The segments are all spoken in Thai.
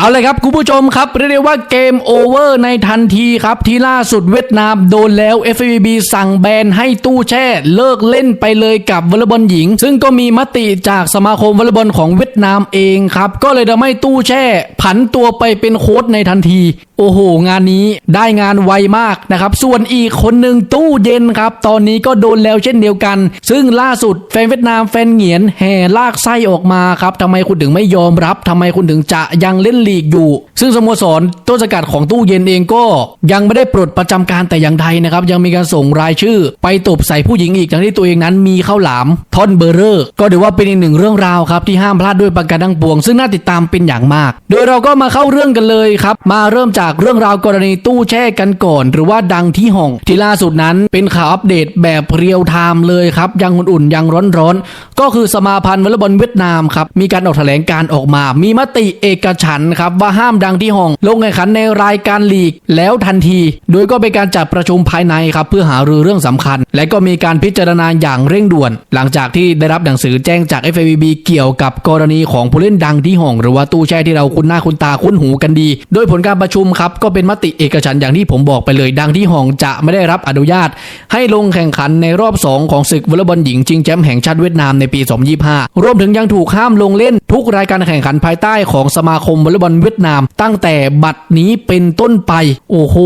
เอาเลยครับคุณผู้ชมครับเรียกได้ว่าเกมโอเวอร์ในทันทีครับ ที่ล่าสุดเวียดนามโดนแล้ว FVB สั่งแบนให้ตู้แช่ เลิกเล่นไปเลยกับวอลเลย์บอลหญิง ซึ่งก็มีมติจากสมาคมวอลเลย์บอลของเวียดนามเองครับ ก็เลยทำให้ตู้แช่ ผันตัวไปเป็นโค้ชในทันที โอ้โห งานนี้ได้งานไวมากนะครับ ส่วนอีกคนหนึ่งตู้เย็นครับ ตอนนี้ก็โดนแล้วเช่นเดียวกัน ซึ่งล่าสุดแฟนเวียดนามแฟนเหงียนแห่ลากไส้ออกมาครับทำไมคุณถึงไม่ยอมรับทำไมคุณถึงจะยังเล่นลีกอยู่ ซึ่งสโมสรต้นสกัดของตู้เย็นเองก็ยังไม่ได้ปลดประจำการแต่อย่างใดนะครับ ยังมีการส่งรายชื่อ ไปตบใส่ผู้หญิงอีกทั้งที่ตัวเองนั้นมีข้าวหลามท่อนเบอร์เรอร์ก็ถือว่าเป็นอีกหนึ่งเรื่องราวครับที่ห้ามพลาดด้วยประการทั้งปวง ซึ่งน่าติดตามเป็นอย่างมาก โดยเราก็มาเข้าเรื่องกันเลยครับมาเริ่มจากเรื่องราวกรณีตู้แช่กันก่อน หรือว่าดังที่ห้องที่ล่าสุดนั้นเป็นข่าวอัปเดตแบบเรียลไทม์เลยครับยังอุ่นๆยังร้อนๆก็คือสมาพันธ์วอลเลย์บอลเวียดนามครับมีการออกแถลงการออกมา มีมติเอกฉันครับว่าห้ามดังที่ห้อง ลงแข่งขันในรายการลีกแล้วทันที โดยก็เป็นการจัดประชุมภายในครับเพื่อหารือเรื่องสำคัญ และก็มีการพิจารณาอย่างเร่งด่วน หลังจากที่ได้รับหนังสือแจ้งจาก FABB เกี่ยวกับกรณีของผู้เล่นดังที่ห้อง หรือว่าตู้แช่ที่เราคุ้นหน้าคุ้นตาคุ้นหูกันดี โดยผลการประชุมครับก็เป็นมติเอกฉันอย่างที่ผมบอกไปเลยดังที่ห้องจะไม่ได้รับอนุญาต ให้ลงแข่งขันในรอบ 2 ของศึกวอลเลย์บอลหญิงชิงแชมป์แห่งชาติเวียดนามในปี 2025 รวมถึงยังถูกห้ามลงเล่นทุกรายการแข่งขันภายใต้ของสมาคมวอลเลย์บอลเวียดนาม ตั้งแต่บัดนี้เป็นต้นไป โอ้โห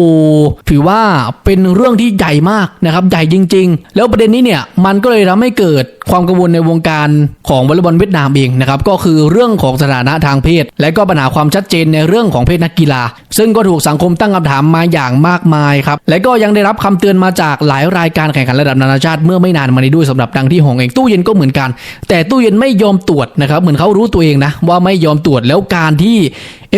ถือว่าเป็นเรื่องที่ใหญ่มากนะครับ ใหญ่จริง ๆ แล้วประเด็นนี้เนี่ย มันก็เลยทำให้เกิดความกังวลในวงการของวอลเลย์บอลเวียดนามเองนะครับก็คือเรื่องของสถานะทางเพศ และก็ปัญหาความชัดเจนในเรื่องของเพศนักกีฬา ซึ่งก็ถูกสังคมตั้งคำถามมาอย่างมากมายครับและก็ยังได้รับคำเตือนมาจากหลายรายการแข่งขันระดับนานาชาติเมื่อไม่นานมานี้ด้วยสำหรับดังที่หงเองตู้เย็นก็เหมือนกัน แต่ตู้เย็นไม่ยอมตรวจนะครับเหมือนเขารู้ตัวเองนะว่าไม่ยอมตรวจแล้วการที่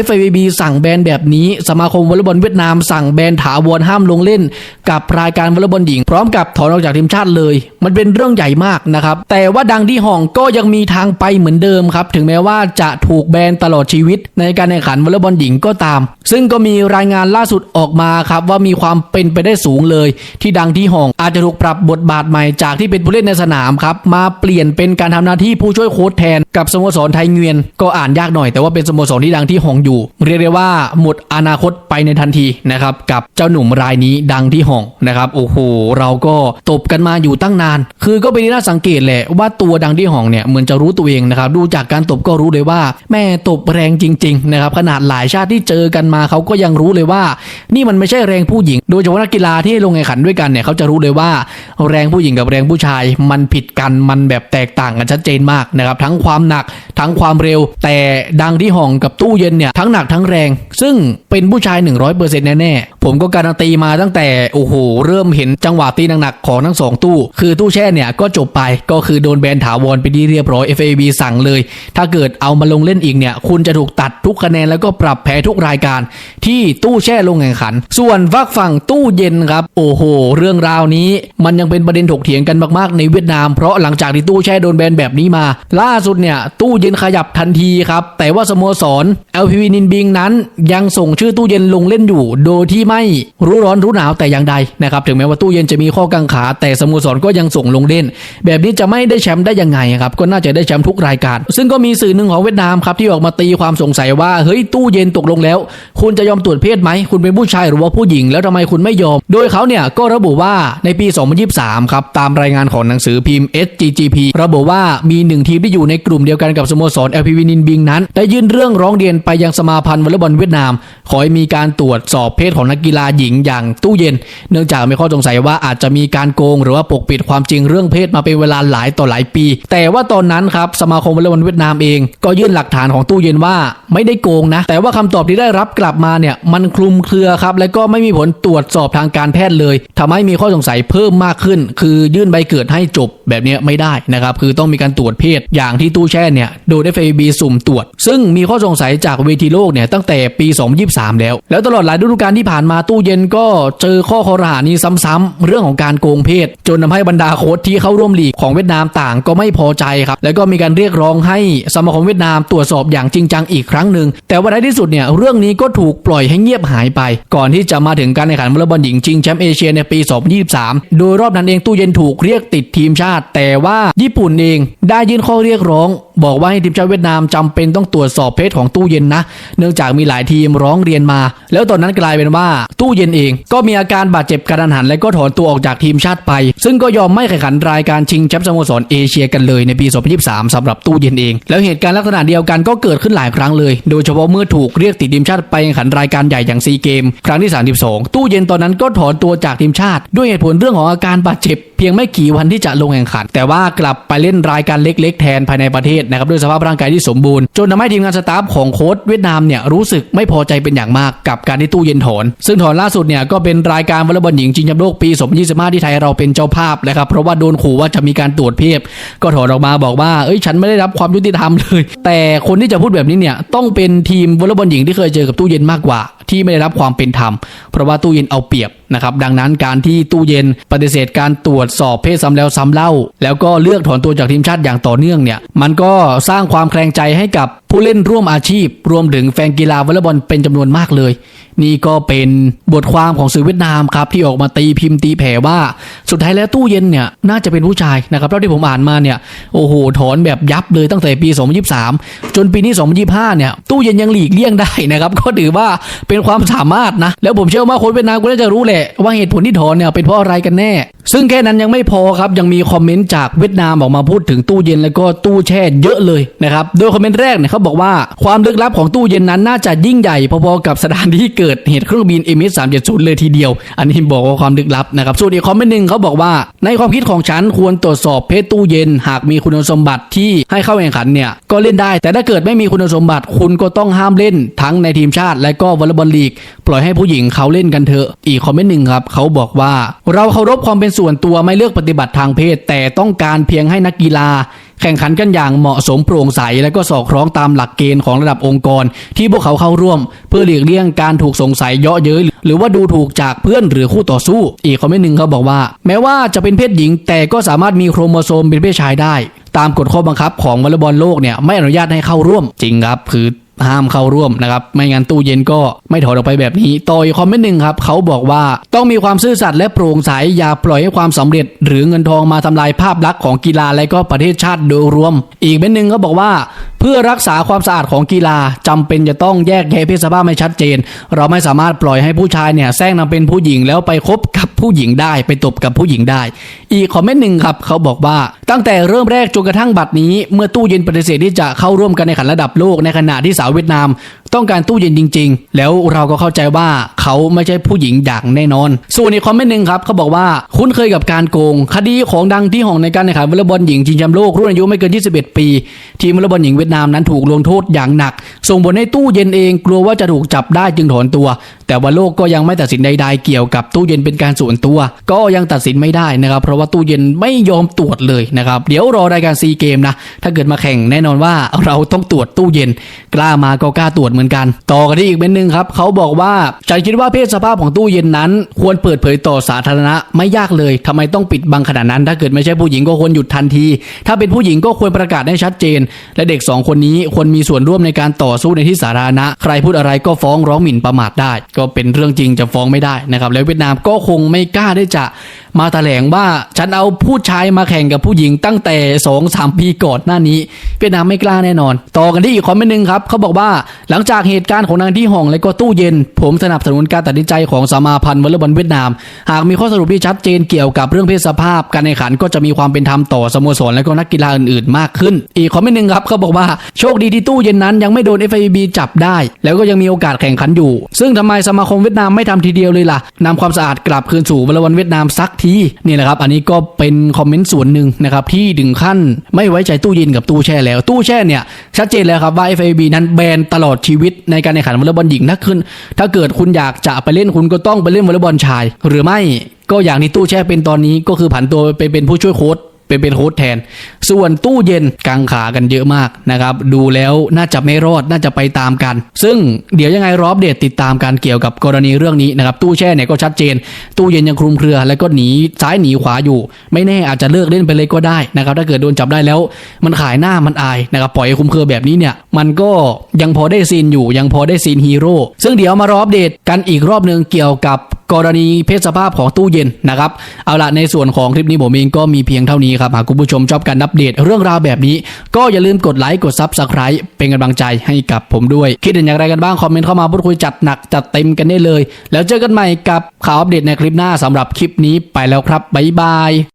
FIVB สั่งแบนแบบนี้ สมาคมวอลเลย์บอลเวียดนามสั่งแบนถาวรห้ามลงเล่น กับรายการวอลเลย์บอลหญิง พร้อมกับถอนออกจากทีมชาติเลย มันเป็นเรื่องใหญ่มากนะครับ แต่ว่าดังที่ห้องก็ยังมีทางไปเหมือนเดิมครับ ถึงแม้ว่าจะถูกแบนตลอดชีวิต ในการแข่งขันวอลเลย์บอลหญิงก็ตาม ซึ่งก็มีรายงานล่าสุดออกมาครับว่ามีความเป็นไปได้สูงเลย ที่ดังที่ห้อง อาจจะถูกปรับบทบาทใหม่จากที่เป็นผู้เล่นในสนามครับ มาเปลี่ยนเป็นการทำหน้าที่ผู้ช่วยโค้ชแทนกับสโมสรไทยเงียน ก็อ่านยากหน่อยแต่ว่าเป็นสโมสรที่ดังที่หองอยู่ เรียกได้ว่าหมดอนาคตไปในทันทีนะครับกับเจ้าหนุ่มรายนี้ดังที่หองนะครับโอ้โหเราก็ตบกันมาอยู่ตั้งนาน คือก็เป็นที่น่าสังเกตแหละว่าตัวดังที่หองเนี่ยเหมือนจะรู้ตัวเองนะครับดูจากการตบก็รู้เลยว่า แม่ตบแรงจริงๆนะครับขนาดหลายชาติที่เจอกันมาเขาก็ยังรู้เลยว่า นี่มันไม่ใช่แรงผู้หญิง โดยเฉพาะนักกีฬาที่ลงแข่งขันด้วยกันเนี่ยเขาจะรู้เลยว่าแรงผู้หญิงกับแรงผู้ชายมันผิดกันมันแบบแตกต่างกันชัดเจนมากนะครับทั้งความหนักทั้งความเร็ว แต่ดังที่ห้องกับตู้เย็นเนี่ยทั้งหนักทั้งแรง ซึ่งเป็นผู้ชาย 100%แน่ๆ ผมก็การันตีมาตั้งแต่โอ้โหเริ่มเห็นจังหวะตีหนักๆของทั้งสองตู้ คือตู้แช่เนี่ยก็จบไปก็คือโดนแบนถาวรไปที่เรียบร้อย FAB สั่งเลย ถ้าเกิดเอามาลงเล่นอีกเนี่ย คุณจะถูกตัดทุกคะแนนแล้วก็ปรับแพ้ทุกรายการ ที่ตู้แช่ลงแข่งขัน ส่วนฝากฝั่งตู้เย็นครับ โอ้โห เรื่องราวนี้มันยังเป็นประเด็นถกเถียงกันมากๆในเวียดนามเพราะหลังจากที่ตู้แช่โดนแบนแบบนี้มา ล่าสุดเนี่ยตู้เย็นขยับทันทีครับ แต่ว่าสโมสร LPV นินบิงนั้น ยังส่งชื่อตู้เย็นลงเล่นอยู่ โดยที่ไม่รู้ร้อนรู้หนาวแต่อย่างใดนะครับถึงแม้ว่าตู้เย็นจะมีข้อกังขา แต่สโมสรก็ยังส่งลงเล่น แบบนี้จะไม่ได้แชมป์ได้ยังไงครับก็น่าจะได้แชมป์ทุกรายการ ซึ่งก็มีสื่อหนึ่งของเวียดนามครับที่ออกมาตีความสงสัยว่าเฮ้ยตู้เย็นตกลงแล้ว คุณจะยอมตรวจเพศไหมคุณเป็นผู้ชายหรือว่าผู้หญิงแล้วทำไมคุณไม่ยอม โดยเขาเนี่ยก็ระบุว่าในปี 2023 ครับ ตามรายงานของหนังสือพิมพ์ SGGP ระบุว่ามีหนึ่งทีมที่อยู่ในกลุ่มเดียวกันกับสโมสร LPV นินบิงนั้น ได้ยื่นเรื่องร้องเรียนไปยังสมาพันธ์วอลเลย์บอลเวียดนาม ขอให้มีการตรวจสอบเพศของนักกีฬาหญิงอย่างตู้เย็น เนื่องจากมีข้อสงสัยว่าอาจจะมีการโกง หรือว่าปกปิดความจริงเรื่องเพศมาเป็นเวลาหลายต่อหลายปี แต่ว่าตอนนั้นครับสมาคมวอลเลย์บอลเวียดนามเอง ก็ยื่นหลักฐานของตู้เย็นว่าไม่ได้โกงนะ แต่ว่าคำตอบที่ได้รับกลับมาเนี่ยมันคลุมเครือครับและก็ไม่มีผลตรวจสอบทางการแพทย์เลยทำให้มีข้อสงสัยเพิ่มมากขึ้น คือยื่นใบเกิดให้จบแบบนี้ไม่ได้นะครับ คือต้องมีการตรวจเพศอย่างที่ตู้แช่เนี่ยโดย FAB สุ่มตรวจ ซึ่งมีข้อสงสัยจากเวทีโลกเนี่ยตั้งแต่ปี 2023 แล้ว แล้วตลอดหลายฤดูกาลที่ผ่านมาตู้เย็นก็เจอข้อคอรหานี้ซ้ำๆเรื่องของการโกงเพศ จนทำให้บรรดาโค้ชที่เข้าร่วมลีกของเวียดนามต่างก็ไม่พอใจครับ แล้วก็มีการเรียกร้องให้สมาคมเวียดนามตรวจสอบอย่างจริงจังอีกครั้งหนึ่งแต่ว่าท้ายที่สุดเนี่ยเรื่องนี้ก็ถูกปล่อยให้เงียบหายไป ก่อนที่จะมาถึงการแข่งขันวอลเลย์บอลหญิงชิงแชมป์เอเชียในปี 2023 โดยรอบนั้นเองตู้เย็นถูกเรียกติดทีมชาาติ แต่ว่าญี่ปุ่นเองได้ยื่นข้อเรียกร้อง บอกว่าให้ทีมชาติเวียดนามจำเป็นต้องตรวจสอบเพศของตู้เย็นนะ เนื่องจากมีหลายทีมร้องเรียนมา แล้วตอนนั้นกลายเป็นว่าตู้เย็นเอง ก็มีอาการบาดเจ็บกระทันหันและก็ถอนตัวออกจากทีมชาติไป ซึ่งก็ยอมไม่แข่งขันรายการชิงแชมป์สโมสรเอเชียกันเลยในปี 2023สำหรับตู้เย็นเอง แล้วเหตุการณ์ลักษณะเดียวกันก็เกิดขึ้นหลายครั้งเลย โดยเฉพาะเมื่อถูกเรียกติดทีมชาติไปแข่งขันรายการใหญ่อย่างซีเกมครั้งที่ 32 ตู้เย็นตอนนั้นก็ถอนตัวจากทีมชาติ ด้วยเหตุผลเรื่องของอาการบาดเจ็บ เพียงไม่กี่วันที่จะลงแข่งขัน แต่ว่ากลับไปเล่นรายการเล็ก ๆ แทนภายในประเทศนะครับด้วยสภาพร่างกายที่สมบูรณ์จนทำให้ทีมงานสตาฟของโค้ชเวียดนามเนี่ยรู้สึกไม่พอใจเป็นอย่างมากกับการที่ตู้เย็นถอน ซึ่งถอนล่าสุดเนี่ยก็เป็นรายการวอลเลย์บอลหญิงชิงแชมป์โลกปี 2025 ที่ไทยเราเป็นเจ้าภาพนะครับเพราะว่าโดนขู่ว่าจะมีการตรวจเพศก็ถอนออกมาบอกว่าเอ้ยฉันไม่ได้รับความยุติธรรมเลย แต่คนที่จะพูดแบบนี้เนี่ยต้องเป็นทีมวอลเลย์บอลหญิงที่เคยเจอกับตู้เย็นมากกว่า ที่ไม่ได้รับความเป็นธรรม เพราะว่าตู้เย็นเอาเปรียบนะครับดังนั้นการที่ตู้เย็นปฏิเสธการตรวจสอบเพศซ้ำแล้วซ้ำเล่า แล้วก็เลือกถอนตัวจากทีมชาติอย่างต่อเนื่องเนี่ยมันก็สร้างความแคลงใจให้กับ ผู้เล่นร่วมอาชีพ รวมถึงแฟนกีฬาวอลเลย์บอลเป็นจำนวนมากเลย นี่ก็เป็นบทความของสื่อเวียดนามครับที่ออกมาตีพิมพ์ตีแผ่ว่า สุดท้ายแล้วตู้เย็นเนี่ยน่าจะเป็นผู้ชายนะครับเท่าที่ผมอ่านมาเนี่ยโอ้โหถอนแบบยับเลยตั้งแต่ปี 2023 จนปีนี้ 2025 เนี่ยตู้เย็นยังหลีกเลี่ยงได้นะครับก็ถือว่าเป็นความสามารถนะแล้วผมเชื่อว่าคนเวียดนามก็น่าจะรู้แหละว่าเหตุผลที่ถอนเนี่ยเป็นเพราะอะไรกันแน่ ซึ่งแค่นั้นยังไม่พอครับ ยังมีคอมเมนต์จากเวียดนามออกมาพูดถึงตู้เย็นแล้วก็ตู้แช่เยอะเลยนะครับ โดยคอมเมนต์แรกเนี่ยเขาบอกว่าความลึกลับของตู้เย็นนั้นน่าจะยิ่งใหญ่พอๆกับสถานที่เกิดเหตุเครื่องบิน MS370 เลยทีเดียว อันนี้บอกว่าความลึกลับนะครับ ส่วนอีกคอมเมนต์หนึ่งเขาบอกว่า ในความคิดของฉันควรตรวจสอบเพศตู้เย็น หากมีคุณสมบัติที่ให้เข้าแข่งขันเนี่ยก็เล่นได้ แต่ถ้าเกิดไม่มีคุณสมบัติคุณก็ต้องห้ามเล่นทั้งในทีมชาติ และก็วอลเลย์บอลลีก ปล่อยให้ผู้หญิงเขาเล่นกันเถอะอีกคอมเมนต์หนึ่งครับเขาบอกว่าเราเคารพความเป็นส่วนตัวไม่เลือกปฏิบัติทางเพศ แต่ต้องการเพียงให้นักกีฬา แข่งขันกันอย่างเหมาะสมโปร่งใส และก็สอดคล้องตามหลักเกณฑ์ของระดับองค์กร ที่พวกเขาเข้าร่วม เพื่อหลีกเลี่ยงการถูกสงสัยเยาะเย้ยหรือว่าดูถูกจากเพื่อนหรือคู่ต่อสู้ อีกคอมเมนต์หนึ่งเขาบอกว่า แม้ว่าจะเป็นเพศหญิง แต่ก็สามารถมีโครโมโซมเป็นเพศชายได้ ตามกฎข้อบังคับของวอลเลย์บอลโลกเนี่ยไม่อนุญาตให้เข้าร่วมจริงครับคือ ห้ามเข้าร่วมนะครับ ไม่งั้นตู้เย็นก็ไม่ถอดออกไปแบบนี้ต่ออีกคอมเมนต์หนึ่งครับเขาบอกว่าต้องมีความซื่อสัตย์และโปร่งใสอย่าปล่อยให้ความสำเร็จ หรือเงินทองมาทำลายภาพลักษณ์ของกีฬาและก็ประเทศชาติโดยรวม อีกเม้นหนึ่งเขาบอกว่า เพื่อรักษาความสะอาดของกีฬาจำเป็นจะต้องแยกแยะเพศสภาพให้ชัดเจน เราไม่สามารถปล่อยให้ผู้ชายเนี่ยแซงนำเป็นผู้หญิงแล้วไปคบกับผู้หญิงได้ไปตบกับผู้หญิงได้ อีกคอมเมนต์หนึ่งครับเขาบอกว่าตั้งแต่เริ่มแรกจนกระทั่งบัดนี้ เมื่อตู้เย็นปฏิเสธที่จะเข้าร่วมกันในขันระดับโลกในขณะที่สาวเวียดนาม ต้องการตู้เย็นจริง ๆ แล้วเราก็เข้าใจว่าเขาไม่ใช่ผู้หญิงอย่างแน่นอน ส่วนอีกคอมเมนต์หนึ่งครับเขาบอกว่าคุ้นเคยกับการโกง คดีของดังที่ห้องในการแข่งขันวอลเลย์บอลหญิงชิงแชมป์โลกรุ่นอายุไม่เกิน 21 ปี ทีมวอลเลย์บอลหญิงเวียดนามนั้นถูกลงโทษอย่างหนัก ส่งผลให้ตู้เย็นเองกลัวว่าจะถูกจับได้จึงถอนตัวแต่ว่าโลกก็ยังไม่ตัดสินใดๆเกี่ยวกับตู้เย็นเป็นการส่วนตัว ก็ยังตัดสินไม่ได้นะครับ เพราะว่าตู้เย็นไม่ยอมตรวจเลยนะครับ เดี๋ยวรอรายการซีเกมนะ ถ้าเกิดมาแข่งแน่นอนว่าเราต้องตรวจตู้เย็น กล้ามาก็กล้าตรวจเหมือนกัน ต่อกันที่อีกเป็นหนึ่งครับเขาบอกว่าฉันคิดว่าเพศสภาพของตู้เย็นนั้น ควรเปิดเผยต่อสาธารณะไม่ยากเลยทำไมต้องปิดบังขนาดนั้น ถ้าเกิดไม่ใช่ผู้หญิงก็ควรหยุดทันที ถ้าเป็นผู้หญิงก็ควรประกาศให้ชัดเจน และเด็กสองคนนี้ควรมีส่วนร่วมในการต่อสู้ในที่สาธารณะ ใครพูดอะไรก็ฟ้องร้องหมิ่นประมาทได้ก็เป็นเรื่องจริงจะฟ้องไม่ได้นะครับ แล้วเวียดนามก็คงไม่กล้าได้จะ มาแถลงว่าฉันเอาผู้ชายมาแข่งกับผู้หญิงตั้งแต่2อสปีก่อนหน้านี้เวียดนามไม่กล้าแน่นอน ต่อกันที่อีกคอมเมนต์หนึ่งครับเขาบอกว่าหลังจากเหตุการณ์ของนางที่ห้องและก็ตู้เย็น ผมสนับสนุนการตัดสินใจของสมาพันธ์วอลเลย์บอลเวียดนาม หากมีข้อสรุปที่ชัดเจนเกี่ยวกับเรื่องเพศสภาพ การแข่งขันก็จะมีความเป็นธรรมต่อสโมสรและก็นักกีฬาอื่นๆ มากขึ้น อีกคอมเมนต์หนึ่งครับเขาบอกว่าโชคดีที่ตู้เย็นนั้นยังไม่โดน FIB จับได้ แล้วก็ยังมีโอกาสแข่งขันอยู่ ซึ่งทำไมสมาคมเวียดนามไม่ทำทีเดียวเลยล่ะนำความสะอาดกลับคืนสู่วอลเลย์บอลเวียดนามสักทีนี่แหละครับอันนี้ก็เป็นคอมเมนต์ส่วนหนึ่งนะครับที่ถึงขั้นไม่ไว้ใจตู้เย็นกับตู้แช่แล้ว ตู้แช่เนี่ยชัดเจนแล้วครับว่า FIB นั้นแบนตลอดชีวิตในการแข่งขันวอลเลย์บอลหญิงถ้าขึ้น ถ้าเกิดคุณอยากจะไปเล่นคุณก็ต้องไปเล่นวอลเลย์บอลชาย หรือไม่ก็อย่างที่ตู้แช่เป็นตอนนี้ก็คือผันตัวไปเป็นผู้ช่วยโค้ช เป็นเป็นโค้ชแทน ส่วนตู้เย็นกังขากันเยอะมากนะครับดูแล้วน่าจะไม่รอดน่าจะไปตามกัน ซึ่งเดี๋ยวยังไงรอบเดตติดตามการเกี่ยวกับกรณีเรื่องนี้นะครับตู้แช่เนี่ยก็ชัดเจน ตู้เย็นยังคลุมเครือ แล้วก็หนีซ้ายหนีขวาอยู่ ไม่แน่อาจจะเลิกเล่นไปเลยก็ได้นะครับถ้าเกิดโดนจับได้แล้ว มันขายหน้ามันอายนะครับปล่อยคลุมเครือแบบนี้เนี่ยมันก็ยังพอได้ซีนอยู่ยังพอได้ซีนฮีโร่ซึ่งเดี๋ยวมารออัปเดตกันอีกรอบหนึ่งเกี่ยวกับกรณีเพศสภาพของตู้เย็นนะครับเอาละในส่วนของคลิปนี้ผมเองก็มีเพียงเท่านี้ครับหากคุณผู้ชมชอบการอัปเดตเรื่องราวแบบนี้ ก็อย่าลืมกดไลค์กดซับสไคร b ์เป็นกำลังใจให้กับผมด้วย คิดเห็นอย่างไรกันบ้างคอมเมนต์เข้ามาพูดคุยจัดหนักจัดเต็มกันได้เลย แล้วเจอกันใหม่กับข่าวอัปเดตในคลิปหน้าสำหรับคลิปนี้ไปแล้วครับบ๊ายบาย